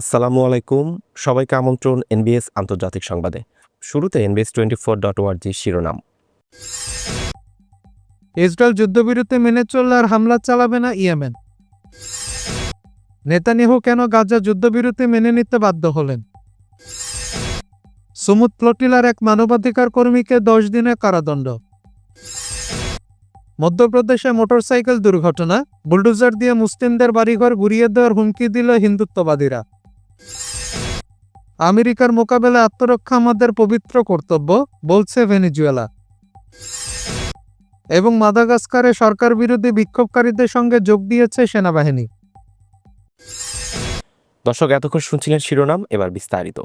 আসসালামু আলাইকুম। সবাইকে আমন্ত্রণ এনবিএস আন্তর্জাতিক সংবাদে। শুরুতে এনবিএস টোয়েন্টি ফোর ডট ওয়ার্জি শিরোনাম। ইসরায়েল যুদ্ধবিরতি মেনে চললে আর হামলা চালাবে না ইয়েমেন। নেতানিয়াহু কেন গাজা যুদ্ধবিরতি মেনে নিতে বাধ্য হলেন? সুমুদ প্লটিলার এক মানবাধিকার কর্মীকে দশ দিনের কারাদণ্ড। মধ্যপ্রদেশে মোটরসাইকেল দুর্ঘটনা, বুলডোজার দিয়ে মুসলিমদের বাড়িঘর গুড়িয়ে দেওয়ার হুমকি দিল হিন্দুত্ববাদীরা। আমেরিকার মোকাবেলায় আত্মরক্ষা আমাদের পবিত্র কর্তব্য বলছে ভেনিজুয়েলা। এবং মাদাগাস্কারে সরকার বিরোধী বিক্ষোভকারীদের সঙ্গে যোগ দিয়েছে সেনাবাহিনী। দর্শক এতক্ষণ শুনছিলেন শিরোনাম এবার বিস্তারিত।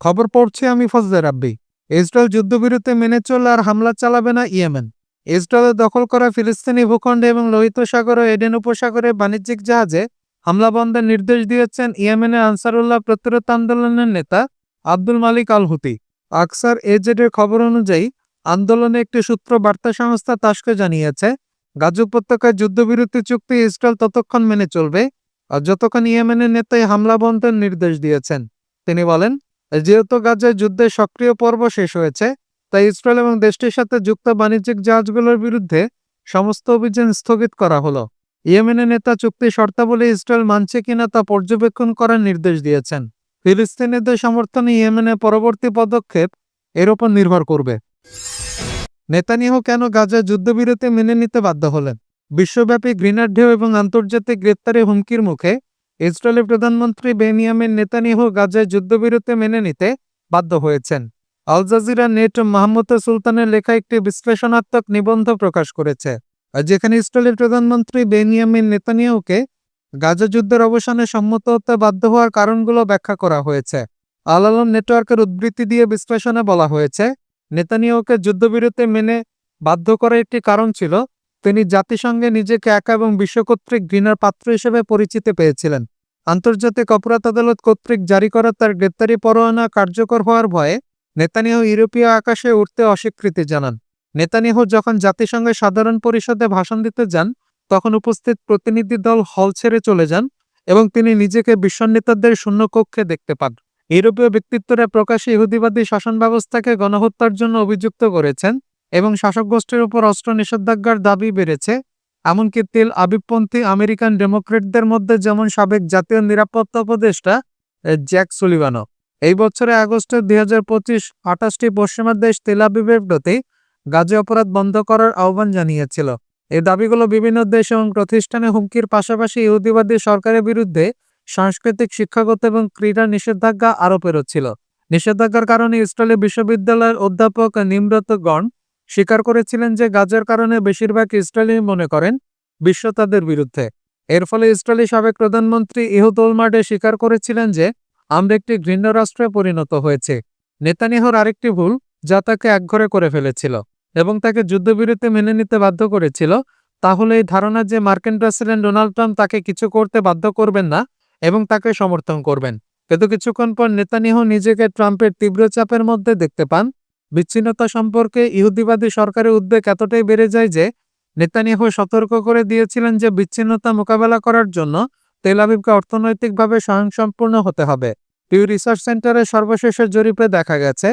খবর পড়ছি আমি ফজলে রাব্বি। ইসরায়েল যুদ্ধবিরতি মেনে চললে আর হামলা চালাবে না ইয়েমেন। ইসরায়েলের দখল করা ফিলিস্তিনি ভূখণ্ডে এবং লোহিত সাগর ও এডেন উপসাগরে বাণিজ্যিক জাহাজে হামলা বন্ধের নির্দেশ দিয়েছেন ইয়েমেনের আনসারুল্লাহ প্রতিরোধ আন্দোলনের নেতা আব্দুল মালিক আল হুতি আকসার এজেডের খবর অনুযায়ী, আন্দোলনে একটি সূত্র বার্তা সংস্থা তাসকে জানিয়েছে, গাজা উপত্যকায় যুদ্ধবিরতি চুক্তি ইসরায়েল ততক্ষণ মেনে চলবে আর যতক্ষণ ইয়েমেনের নেতাই হামলা বন্ধের নির্দেশ দিয়েছেন। তিনি বলেন, যেহেতু গাজায় যুদ্ধের সক্রিয় পর্ব শেষ হয়েছে, তাই ইসরায়েল এবং দেশটির সাথে যুক্ত বাণিজ্যিক জাহাজগুলোর বিরুদ্ধে সমস্ত অভিযান স্থগিত করা হলো। ইয়েমেনের নেতা চুক্তি শর্তাবলী ইসরায়েল মানছে কিনা তা পর্যবেক্ষণ করার নির্দেশ দিয়েছেন। ফিলিস্তিনিদের সমর্থনে ইয়েমেনের পরবর্তী পদক্ষেপ এর ওপর নির্ভর করবে। নেতানিয়াহু কেন গাজায় যুদ্ধবিরতি মেনে নিতে বাধ্য হলেন? বিশ্বব্যাপী ঘৃণার ঢেউ এবং আন্তর্জাতিক গ্রেপ্তারের হুমকির মুখে ইসরায়েলের প্রধানমন্ত্রী বেনিয়ামিন নেতানিয়াহু গাজায় যুদ্ধবিরতি মেনে নিতে বাধ্য হয়েছেন। আল জাজিরা নেট মাহমুদ সুলতানের লেখা একটি বিশ্লেষণাত্মক নিবন্ধ প্রকাশ করেছে। আর যেখানে ইসরায়েলের প্রধানমন্ত্রী বেনিয়ামিন নেতানিয়াহুকে গাজা যুদ্ধের অবসানে সম্মত হতে বাধ্য হওয়ার কারণগুলো ব্যাখ্যা করা হয়েছে। আল আলম নেটওয়ার্কের উদ্বৃত্তি দিয়ে বিশ্লেষণে বলা হয়েছে, নেতানিয়াহুকে যুদ্ধবিরতি মেনে বাধ্য করার একটি কারণ ছিল, তিনি জাতিসংঘে নিজেকে একা এবং বিশ্বকর্তৃক ঘৃণার পাত্র হিসেবে পরিচিতি পেয়েছিলেন। আন্তর্জাতিক অপরাধ আদালত কর্তৃক জারি করা তার গ্রেপ্তারি পরোয়ানা কার্যকর হওয়ার ভয়ে নেতানিয়াহু ইউরোপীয় আকাশে উঠতে অস্বীকৃতি জানান। নেতানিয়াহু যখন জাতিসংঘের সাধারণ পরিষদে ভাষণ দিতে যান, তখন উপস্থিত প্রতিনিধি দল হল ছেড়ে চলে যান এবং তিনি নিজেকে বিশ্ব নেতাদের শূন্য কক্ষে দেখতে পান। ইউরোপীয় ব্যক্তিত্বরা প্রকাশ্যে ইহুদিবাদী শাসন ব্যবস্থাকে গণহত্যার জন্য অভিযুক্ত করেছেন এবং শাসক গোষ্ঠীর উপর অস্ত্র নিষেধাজ্ঞার দাবি বেড়েছে, এমনকি তেল আবিবপন্থী আমেরিকান ডেমোক্রেটদের মধ্যে যেমন সাবেক জাতীয় নিরাপত্তা উপদেষ্টা জ্যাক সুলিভানো এই বছরে আগস্টে দুই হাজার পঁচিশ আঠাশটি পশ্চিমা দেশ তেল আবিবের প্রতি গাজে অপরাধ বন্ধ করার আহ্বান জানিয়েছিল। এই দাবিগুলো বিভিন্ন দেশ এবং প্রতিষ্ঠানে হুমকির পাশাপাশি ইহুদিবাদী সরকারের বিরুদ্ধে সাংস্কৃতিক, শিক্ষাগত এবং ক্রীড়া নিষেধাজ্ঞা আরোপেরও ছিল। নিষেধাজ্ঞার কারণে ইসরায়েলি বিশ্ববিদ্যালয়ের অধ্যাপক নিমরত গণ স্বীকার করেছিলেন যে গাজার কারণে বেশিরভাগ ইসরায়েলি মনে করেন বিশ্ব তাদের বিরুদ্ধে। এর ফলে ইসরায়েলি সাবেক প্রধানমন্ত্রী ইহুদ স্বীকার করেছিলেন যে আমরা একটি ঘৃণ্য রাষ্ট্রে পরিণত হয়েছে। নেতানিয়াহুর আরেকটি ভুল যা তাকে একঘরে করে ফেলেছিল। এবং তাকে যুদ্ধবিরতি মেনে নিতে বাধ্য করেছিল, তাহলে এই ধারণা যে মার্কিন প্রেসিডেন্ট ডোনাল্ড ট্রাম্প তাকে কিছু করতে বাধ্য করবেন না এবং তাকে সমর্থন করবেন। কিন্তু কিছুক্ষণ পর নেতানিয়াহু নিজেকে ট্রাম্পের তীব্র চাপের মধ্যে দেখতে পান। বিচ্ছিন্নতা সম্পর্কে ইহুদিবাদী সরকারের উদ্বেগ এতটাই বেড়ে যায় যে নেতানিয়াহু সতর্ক করে দিয়েছিলেন যে বিচ্ছিন্নতা মোকাবেলা করার জন্য তেল আবিবকে অর্থনৈতিকভাবে স্বয়ংসম্পূর্ণ হতে হবে। পিউ রিসার্চ সেন্টারের সর্বশেষের জরিপে দেখা গেছে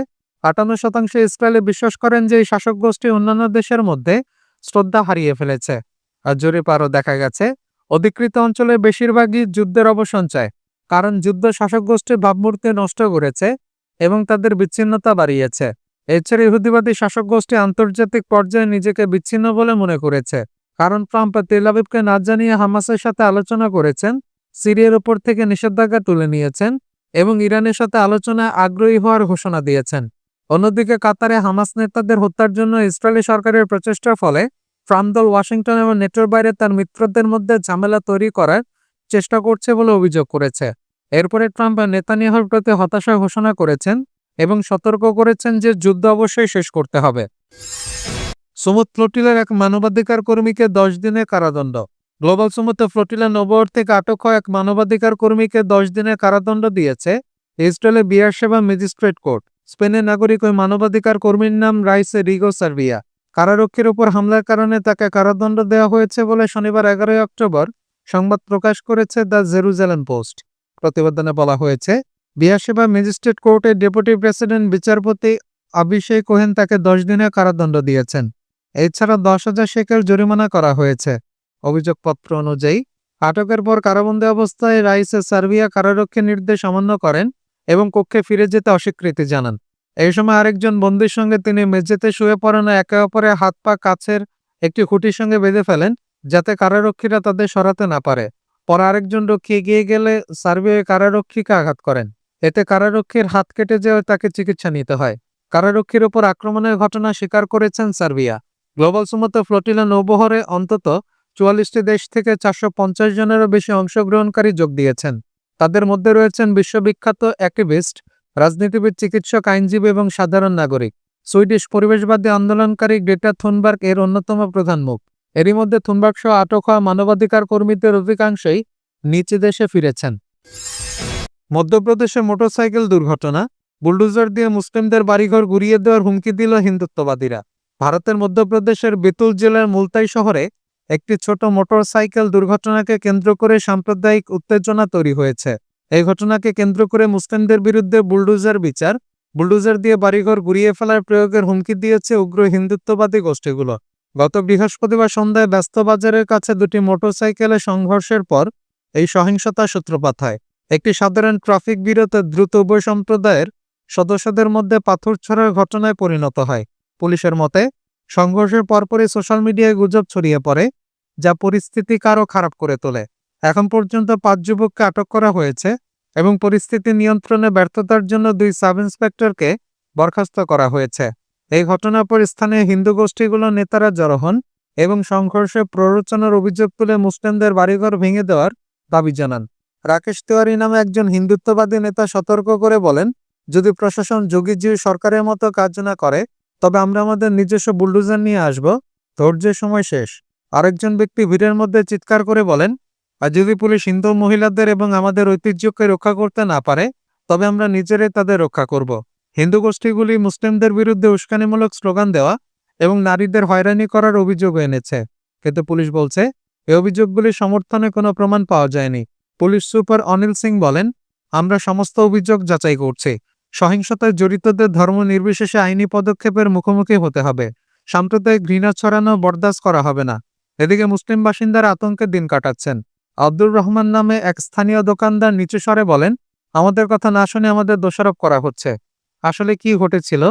আটান্ন শতাংশ ইসরায়েলে বিশ্বাস করেন যে এই শাসক গোষ্ঠী অন্যান্য দেশের মধ্যে শ্রদ্ধা হারিয়ে ফেলেছে। আর জরিপ আরও দেখা গেছে, অধিকৃত অঞ্চলে বেশিরভাগই যুদ্ধের অবসান চায়, কারণ যুদ্ধ শাসক গোষ্ঠীর ভাবমূর্তি নষ্ট করেছে এবং তাদের বিচ্ছিন্নতা বাড়িয়েছে। এছাড়া ইহুদিবাদী শাসক গোষ্ঠী আন্তর্জাতিক পর্যায়ে নিজেকে বিচ্ছিন্ন বলে মনে করেছে, কারণ ট্রাম্প তেল আবিবকে না জানিয়ে হামাসের সাথে আলোচনা করেছেন, সিরিয়ার উপর থেকে নিষেধাজ্ঞা তুলে নিয়েছেন এবং ইরানের সাথে আলোচনায় আগ্রহী হওয়ার ঘোষণা দিয়েছেন। অন্যদিকে কাতারে হামাস নেতাদের হত্যার জন্য ইসরায়েলি সরকারের প্রচেষ্টার ফলে ট্রাম্প দল ওয়াশিংটন এবং নেটোর বাইরে তার মিত্রদের মধ্যে ঝামেলা তৈরি করার চেষ্টা করছে বলে অভিযোগ করেছে। এরপরে ট্রাম্প নেতানিয়াহুর প্রতি হতাশা ঘোষণা করেছেন এবং সতর্ক করেছেন যে যুদ্ধ অবশ্যই শেষ করতে হবে। সুমুদ ফ্লোটিলার এক মানবাধিকার কর্মীকে দশ দিনের কারাদণ্ড। গ্লোবাল সুমুদ্র ফ্লোটিলা নবর থেকে আটক হওয়া এক মানবাধিকার কর্মীকে দশ দিনের কারাদণ্ড দিয়েছে ইসরায়েলের বিয়ার সেবা ম্যাজিস্ট্রেট কোর্ট। স্পেনের নাগরিক ওই মানবাধিকার কর্মীর নাম রাইসে রিগো সার্বিয়া। কারারক্ষীর ওপর হামলার কারণে তাকে কারাদণ্ড দেওয়া হয়েছে বলে শনিবার এগারোই অক্টোবর সংবাদ প্রকাশ করেছে দ্য জেরুজালেম পোস্ট। প্রতিবেদনে বলা হয়েছে বিয়াসেবা ম্যাজিস্ট্রেট কোর্টের ডেপুটি প্রেসিডেন্ট, বিচারপতি অভিষেক কোহেন তাকে দশ দিনের কারাদণ্ড দিয়েছেন। এছাড়া দশ হাজার শেকেল জরিমানা করা হয়েছে। অভিযোগপত্র অনুযায়ী, আটকের পর কারাবন্দী অবস্থায় রাইসে সার্বিয়া কারারক্ষীর নির্দেশ অমান্য করেন এবং কক্ষে ফিরে যেতে অস্বীকৃতি জানান। এই সময় আরেকজন বন্দীর সঙ্গে তিনি মেঝেতে শুয়ে পড়েন একে অপরের হাত পা কাছের একটি খুঁটির সঙ্গে বেঁধে ফেলেন, যাতে কারারক্ষীরা তাদের সরাতে না পারে। পরে আরেকজন রক্ষী এগিয়ে গেলে সার্বিয়া কারারক্ষীকে আঘাত করেন। এতে কারারক্ষীর হাত কেটে যাওয়ায় তাকে চিকিৎসা নিতে হয়। কারারক্ষীর ওপর আক্রমণের ঘটনা স্বীকার করেছেন সার্বিয়া। গ্লোবাল সুমতো ফ্লোটিলা নৌবহরে অন্তত চুয়াল্লিশটি দেশ থেকে চারশো পঞ্চাশ জনেরও বেশি অংশগ্রহণকারী যোগ দিয়েছেন। তাদের মধ্যে রয়েছেন বিশ্ববিখ্যাত অ্যাক্টিভিস্ট, রাজনীতিবিদ, চিকিৎসক, আইনজীবী এবং সাধারণ নাগরিক। সুইডিশ পরিবেশবাদী আন্দোলনকারী গ্রেটা থুনবার্গ এর অন্যতম প্রধান মুখ। এরই মধ্যে থুনবার্গ সহ আটক হওয়া মানবাধিকার কর্মীদের অধিকাংশই নিজ দেশে ফিরেছেন। মধ্যপ্রদেশে মোটরসাইকেল দুর্ঘটনা, বুলডোজার দিয়ে মুসলিমদের বাড়িঘর গুড়িয়ে দেওয়ার হুমকি দিল হিন্দুত্ববাদীরা। ভারতের মধ্যপ্রদেশের বেতুল জেলার মুলতাই শহরে একটি ছোট মোটরসাইকেল দুর্ঘটনাকে কেন্দ্র করে সাম্প্রদায়িক উত্তেজনা তৈরি হয়েছে। এই ঘটনাকে কেন্দ্র করে মুসলিমদের বিরুদ্ধে বুলডোজার বিচার, বুলডোজার দিয়ে বাড়িঘর গুড়িয়ে ফেলার প্রয়োগের হুমকি দিয়েছে উগ্র হিন্দুত্ববাদী গোষ্ঠীগুলো। গত বৃহস্পতিবার সন্ধ্যায় ব্যস্ত বাজারের কাছে দুটি মোটরসাইকেলের সংঘর্ষের পর এই সহিংসতা সূত্রপাত হয়। একটি সাধারণ ট্রাফিক বিরতে দ্রুত উভয় সম্প্রদায়ের সদস্যদের মধ্যে পাথর ছড়ার ঘটনায় পরিণত হয়। পুলিশের মতে সংঘর্ষের পরপরই সোশ্যাল মিডিয়ায় গুজব ছড়িয়ে পড়ে, যা পরিস্থিতি কারও খারাপ করে তোলে। এখন পর্যন্ত পাঁচ যুবককে আটক করা হয়েছে এবং পরিস্থিতি নিয়ন্ত্রণে ব্যর্থতার জন্য দুই সাব ইন্সপেক্টরকে বরখাস্ত করা হয়েছে। এই ঘটনার পর স্থানীয় হিন্দু গোষ্ঠীগুলোর নেতারা জড়ো হন এবং সংঘর্ষে প্ররোচনার অভিযোগ তুলে মুসলিমদের বাড়িঘর ভেঙে দেওয়ার দাবি জানান। রাকেশ তিওয়ারি নামে একজন হিন্দুত্ববাদী নেতা সতর্ক করে বলেন, যদি প্রশাসন যোগীজি সরকারের মতো কাজ না করে তবে আমরা আমাদের নিজস্ব বুলডোজার নিয়ে আসব। ধৈর্যের সময় শেষ। আরেকজন ব্যক্তি ভিড়ের মধ্যে চিৎকার করে বলেন আর যদি পুলিশ হিন্দু মহিলাদের এবং আমাদের ঐতিহ্যকে রক্ষা করতে না পারে, তবে আমরা নিজেরাই তাদের রক্ষা করব। হিন্দু গোষ্ঠীগুলি মুসলিমদের বিরুদ্ধে উস্কানিমূলক স্লোগান দেওয়া এবং নারীদের হয়রানি করার অভিযোগ এনেছে। কিন্তু পুলিশ বলছে এই অভিযোগগুলি সমর্থনে কোনো প্রমাণ পাওয়া যায়নি। পুলিশ সুপার অনিল সিং বলেন, আমরা সমস্ত অভিযোগ যাচাই করছি। সহিংসতায় জড়িতদের ধর্ম নির্বিশেষে আইনি পদক্ষেপের মুখোমুখি হতে হবে। সাম্প্রদায়িক ঘৃণা ছড়ানো বরদাস্ত করা হবে না। এদিকে মুসলিম বাসিন্দারা আতঙ্কে দিন কাটাচ্ছেন। আব্দুর রহমান নামে এক স্থানীয় দোকানদার নিচু স্বরে বলেন, আমাদের কথা না শুনে আমাদের দোষারোপ করা হচ্ছে। আসলে কি ঘটেছিল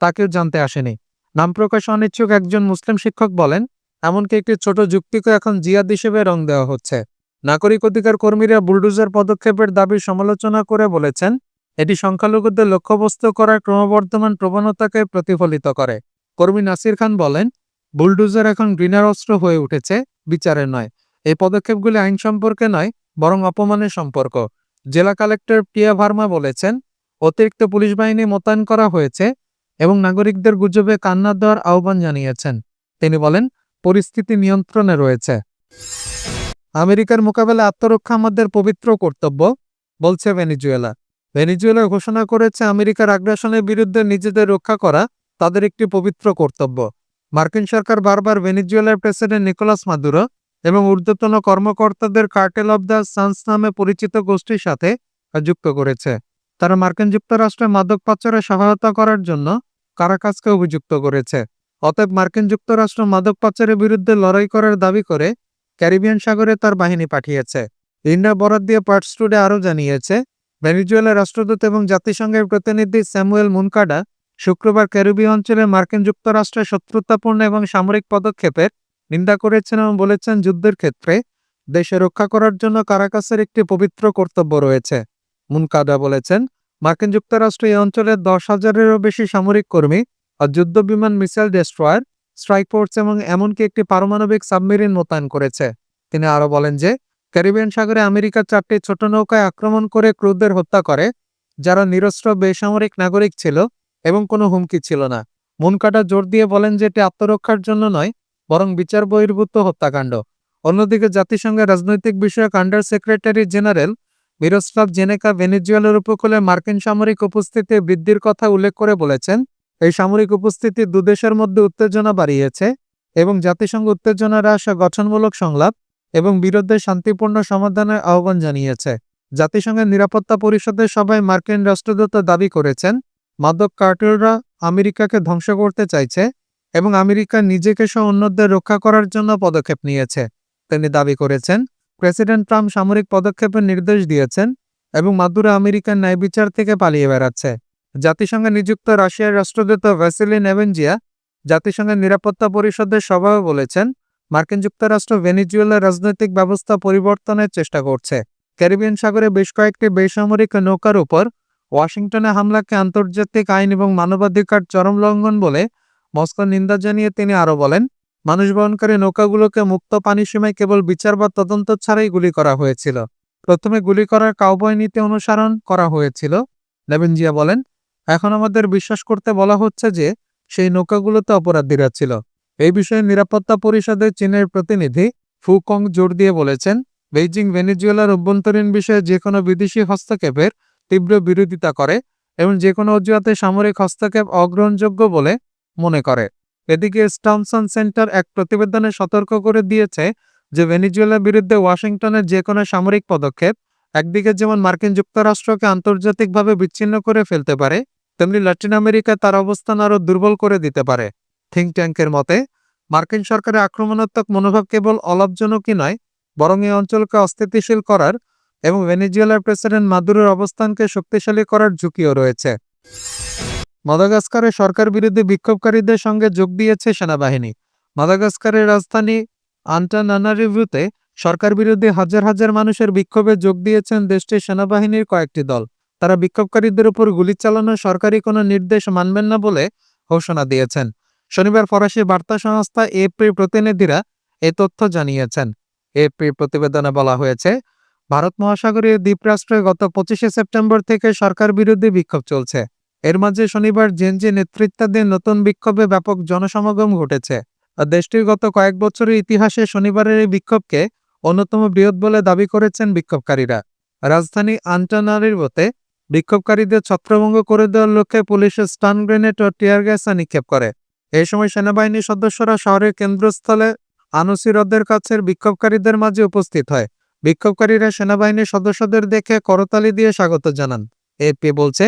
তা কেউ জানতে আসেনি। নাম প্রকাশ অনিচ্ছুক একজন মুসলিম শিক্ষক বলেন, এমনকি একটি ছোট যুক্তিকে এখন জিয়াদ হিসেবে রং দেওয়া হচ্ছে। নাগরিক অধিকার কর্মীরা বুলডোজার পদক্ষেপের দাবির সমালোচনা করে বলেছেন এটি সংখ্যালঘুদের লক্ষ্যবস্তু করার ক্রমবর্ধমান প্রবণতাকে প্রতিফলিত করে। কর্মী নাসির খান বলেন, বুলডোজার এখন গ্রিনার অস্ত্র হয়ে উঠেছে, বিচারে নয়। এই পদক্ষেপগুলি আইন সম্পর্কে নয়, বরং অপমানের সম্পর্ক। জেলা কালেক্টর প্রিয়া ভার্মা বলেছেন, অতিরিক্ত পুলিশ বাহিনী মোতায়েন করা হয়েছে এবং নাগরিকদের গুজবে কান্না দেওয়ার আহ্বান জানিয়েছেন। তিনি বলেন, পরিস্থিতি নিয়ন্ত্রণে রয়েছে। আমেরিকার মোকাবেলা আত্মরক্ষা আমাদের পবিত্র কর্তব্য, বলছে ভেনিজুয়েলা। ভেনিজুয়েলা ঘোষণা করেছে আমেরিকার আগ্রাসনের বিরুদ্ধে নিজেদের রক্ষা করা তাদের একটি পবিত্র কর্তব্য। মার্কিন সরকার বারবার ভেনিজুয়েলার প্রেসিডেন্ট নিকোলাস মাদুরো এবং ঊর্ধ্বতন কর্মকর্তাদের কার্টেল অব দ্য সান্স নামে পরিচিত গোষ্ঠীর সাথে যুক্ত করেছে। তারা মার্কিন যুক্তরাষ্ট্রে মাদক পাচারে সহায়তা করার জন্য কারাকাসকে অভিযুক্ত করেছে। অতএব মার্কিন যুক্তরাষ্ট্র মাদক পাচারের বিরুদ্ধে লড়াই করার দাবি করে ক্যারিবিয়ান সাগরে তার বাহিনী পাঠিয়েছে। লিন্ডা বরাদ দিয়ে পার্টস টুডে আরও জানিয়েছে ভেনিজুয়েলার রাষ্ট্রদূত এবং জাতিসংঘের প্রতিনিধি স্যামুয়েল মুনকাডা শুক্রবার ক্যারিবীয় অঞ্চলে মার্কিন যুক্তরাষ্ট্রের শত্রুতাপূর্ণ এবং সামরিক পদক্ষেপের নিন্দা করেছেন এবং বলেছেন যুদ্ধের ক্ষেত্রে দেশে রক্ষা করার জন্য কারাকাসের একটি পবিত্র কর্তব্য রয়েছে। মুনকাডা বলেছেন, মার্কিন যুক্তরাষ্ট্র এই অঞ্চলের দশ হাজারেরও বেশি সামরিক কর্মী আর যুদ্ধ বিমান মিসাইল ডেস্ট্রয়ার, স্ট্রাইক ফোর্স এবং এমনকি একটি পারমাণবিক সাবমেরিন মোতায়েন করেছে। তিনি আরও বলেন যে ক্যারিবিয়ান সাগরে আমেরিকার চারটি ছোট নৌকায় আক্রমণ করে ক্রুদের হত্যা করে, যারা নিরস্ত্র, বেসামরিক নাগরিক ছিল এবং কোনো হুমকি ছিল না। মুনকাটা জোর দিয়ে বলেন যে এটি আত্মরক্ষার জন্য নয়, বরং বিচার বহির্ভূত হত্যাকাণ্ড। অন্যদিকে জাতিসংঘের রাজনৈতিক বিষয়ক under secretary general Miroslav Jenca ভেনেজুয়েলার উপকূলে মার্কিন সামরিক উপস্থিতি বৃদ্ধির কথা উল্লেখ করে বলেছেন, এই সামরিক উপস্থিতি দুদেশের মধ্যে উত্তেজনা বাড়িয়েছে এবং জাতিসংঘ উত্তেজনা হ্রাস গঠনমূলক সংলাপ এবং বিরোধের শান্তিপূর্ণ সমাধানের আহ্বান জানিয়েছে। জাতিসংঘের নিরাপত্তা পরিষদের সভায় মার্কিন রাষ্ট্রদূত দাবি করেছেন, মাদক কার্টেলরা আমেরিকাকে ধ্বংস করতে চাইছে এবং আমেরিকা নিজেকে সহ অন্যদের রক্ষা করার জন্য পদক্ষেপ নিয়েছে। তিনি দাবি করেছেন, প্রেসিডেন্ট ট্রাম্প সামরিক পদক্ষেপের নির্দেশ দিয়েছেন এবং মাদুরা আমেরিকার ন্যায় বিচার থেকে পালিয়ে বেড়াচ্ছে। জাতিসংঘে নিযুক্ত রাশিয়ার রাষ্ট্রদূত ভ্যাসিলিন এভেঞ্জিয়া জাতিসংঘের নিরাপত্তা পরিষদের সভায় বলেছেন মার্কিন যুক্তরাষ্ট্র ভেনিজুয়েলার রাজনৈতিক ব্যবস্থা পরিবর্তনের চেষ্টা করছে। ক্যারিবিয়ান সাগরে বেশ কয়েকটি বেসামরিক নৌকার উপর ওয়াশিংটনে হামলাকে আন্তর্জাতিক আইন এবং মানবাধিকার চরম লঙ্ঘন বলে মস্কো নিন্দা জানিয়ে তিনি আরও বলেন, মানুষ বহনকারী নৌকাগুলোকে মুক্ত পানি সীমায় কেবল বিচার বা তদন্ত ছাড়াই গুলি করা হয়েছিল। প্রথমে গুলি করার কাউবয় নীতি অনুসরণ করা হয়েছিল। লেবেনজিয়া বলেন, এখন আমাদের বিশ্বাস করতে বলা হচ্ছে যে সেই নৌকাগুলোতে অপরাধীরা ছিল। এই বিষয়ে নিরাপত্তা পরিষদের চীনের প্রতিনিধি ফু কং জোর দিয়ে বলেছেন, বেইজিং ভেনেজুয়েলার অভ্যন্তরীণ বিষয়ে যে কোনো বিদেশি হস্তক্ষেপের তীব্র বিরোধিতা করে এবং যে কোনো অজুহাতে সামরিক হস্তক্ষেপ অগ্রহণযোগ্য বলে মনে করে। এদিকে স্টমসন সেন্টার এক প্রতিবেদনে সতর্ক করে দিয়েছে যে ভেনেজুয়েলার বিরুদ্ধে ওয়াশিংটনের যে কোনো সামরিক পদক্ষেপ একদিকে যেমন মার্কিন যুক্তরাষ্ট্রকে আন্তর্জাতিকভাবে বিচ্ছিন্ন করে ফেলতে পারে, তেমনি ল্যাটিন আমেরিকায় তার অবস্থান আরও দুর্বল করে দিতে পারে। থিঙ্ক ট্যাঙ্কের মতে, মার্কিন সরকারের আক্রমণাত্মক মনোভাব কেবল অলাভজনকই নয়, বরং এই অঞ্চলকে অস্থিতিশীল করার এবং ভেনেজুয়েলার প্রেসিডেন্ট মাদুরের অবস্থানকে শক্তিশালী করার ঝুঁকিও রয়েছে। মাদাগাস্কারে সরকার বিরুদ্ধে বিক্ষোভকারীদের সঙ্গে যোগ দিয়েছে সেনাবাহিনী। মাদাগাস্কারের রাজধানী আন্টানানারিভিউতে সরকার বিরোধী হাজার হাজার মানুষের বিক্ষোভে যোগ দিয়েছেন দেশটির সেনাবাহিনীর কয়েকটি দল। তারা বিক্ষোভকারীদের উপর গুলি চালানো সরকারি কোনো নির্দেশ মানবেন না বলে ঘোষণা দিয়েছেন। শনিবার ফরাসি বার্তা সংস্থা এপির প্রতিনিধিরা এ তথ্য জানিয়েছেন। এপির প্রতিবেদনে বলা হয়েছে, ভারত মহাসাগরীয় দ্বীপরাষ্ট্রে গত পঁচিশে সেপ্টেম্বর থেকে সরকার বিরোধী বিক্ষোভ চলছে। এর মাঝে শনিবার জেনজি নেতৃত্বাধীন নতুন বিক্ষোভে ব্যাপক জনসমাগম ঘটেছে। দেশটির গত কয়েক বছরের ইতিহাসে শনিবারের এই বিক্ষোভকে অন্যতম বৃহৎ বলে দাবি করেছেন বিক্ষোভকারীরা। রাজধানী আন্টানারিবোতে বিক্ষোভকারীদের ছত্রভঙ্গ করে দেওয়ার লক্ষ্যে পুলিশের স্টান গ্রেনেড ও টিয়ার গ্যাস নিক্ষেপ করে। এই সময় সেনাবাহিনীর সদস্যরা শহরের কেন্দ্রস্থলে আনুসি হ্রদের কাছের বিক্ষোভকারীদের মাঝে উপস্থিত হয়। বিক্ষোভকারীরা সেনাবাহিনীর সদস্যদের দেখে করতালি দিয়ে স্বাগত জানান। এপি বলছে,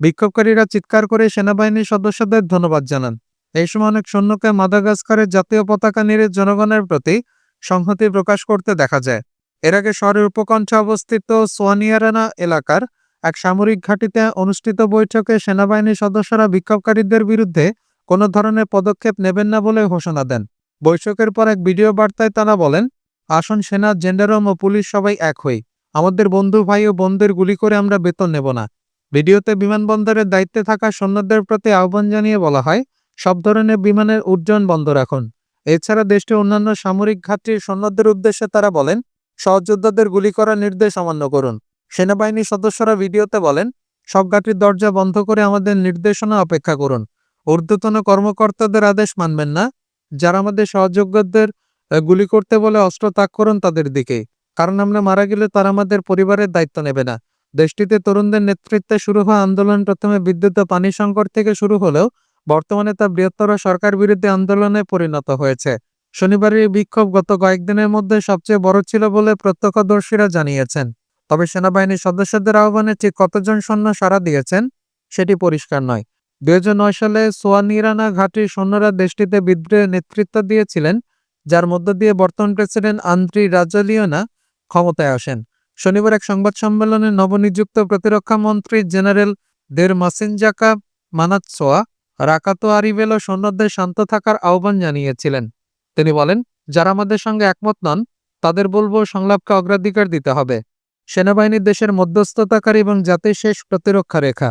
বিক্ষোভকারীরা চিৎকার করে সেনাবাহিনীর সদস্যদের ধন্যবাদ জানান। এই সময় অনেক সৈন্যকে মাদাগাস্কারের জাতীয় পতাকা নিয়ে জনগণের প্রতি সংহতি প্রকাশ করতে দেখা যায়। এর আগে শহরের উপকণ্ঠে অবস্থিত সোয়ানিয়ারানা এলাকার এক সামরিক ঘাঁটিতে অনুষ্ঠিত বৈঠকে সেনাবাহিনীর সদস্যরা বিক্ষোভকারীদের বিরুদ্ধে কোনো ধরনের পদক্ষেপ নেবেন না বলে ঘোষণা দেন। বৈঠকের পর এক ভিডিও বার্তায় তারা বলেন, আসন, সেনা জেন্ডারম ও পুলিশ সবাই এক হই। আমাদের বন্ধু ভাই ও বোনদের গুলি করে আমরা বেতন নেব না। ভিডিওতে বিমানবন্দরের দায়িত্বে থাকা সৈন্যদের প্রতি আহ্বান জানিয়ে বলা হয়, সব ধরনের বিমানের উড্ডয়ন বন্ধ রাখুন। এছাড়া দেশটির অন্যান্য সামরিক ঘাঁটির সৈন্যদের উদ্দেশ্যে তারা বলেন, সহযোদ্ধাদের গুলি করার নির্দেশ অমান্য করুন। সেনাবাহিনীর সদস্যরা ভিডিওতে বলেন, সব ঘাঁটির দরজা বন্ধ করে আমাদের নির্দেশনা অপেক্ষা করুন। ঊর্ধ্বতন কর্মকর্তাদের আদেশ মানবেন না, যারা আমাদের সহযোগ্যদের গুলি করতে বলে অস্ত্র তাক করুন তাদের দিকে। কারণ আমরা মারা গেলে তারা আমাদের পরিবারের দায়িত্ব নেবে না। দেশটিতে তরুণদের নেতৃত্বে শুরু হওয়া আন্দোলন প্রথমে বিদ্যুৎ ও পানি সংকট থেকে শুরু হলেও বর্তমানে তা বৃহত্তর সরকার বিরোধী আন্দোলনে পরিণত হয়েছে। শনিবারের বিক্ষোভ গত কয়েকদিনের মধ্যে সবচেয়ে বড় ছিল বলে প্রত্যক্ষদর্শীরা জানিয়েছেন। তবে সেনাবাহিনীর সদস্যদের আহ্বানে ঠিক কতজন সৈন্য সাড়া দিয়েছেন, সেটি পরিষ্কার নয়। দুই হাজার নয় সালে সোয়ানিরানা ঘাটির সৈন্যরা দেশটিতে বিদ্রোহের নেতৃত্ব দিয়েছিলেন, যার মধ্য দিয়ে বর্তমান প্রেসিডেন্ট আন্দ্রি রাজালিওনা ক্ষমতায় আসেন। শনিবার এক সংবাদ সম্মেলনে নবনিযুক্ত প্রতিরক্ষা মন্ত্রী জেনারেল দের মাসিনজাকা মানাতসোয়া রাকাতো আরিবেলো সৈন্যদের শান্ত থাকার আহ্বান জানিয়েছিলেন। তিনি বলেন, যারা আমাদের সঙ্গে একমত নন, তাদের বলব সংলাপকে অগ্রাধিকার দিতে হবে। সেনাবাহিনী দেশের মধ্যস্থতাকারী এবং জাতির শেষ প্রতিরক্ষা রেখা।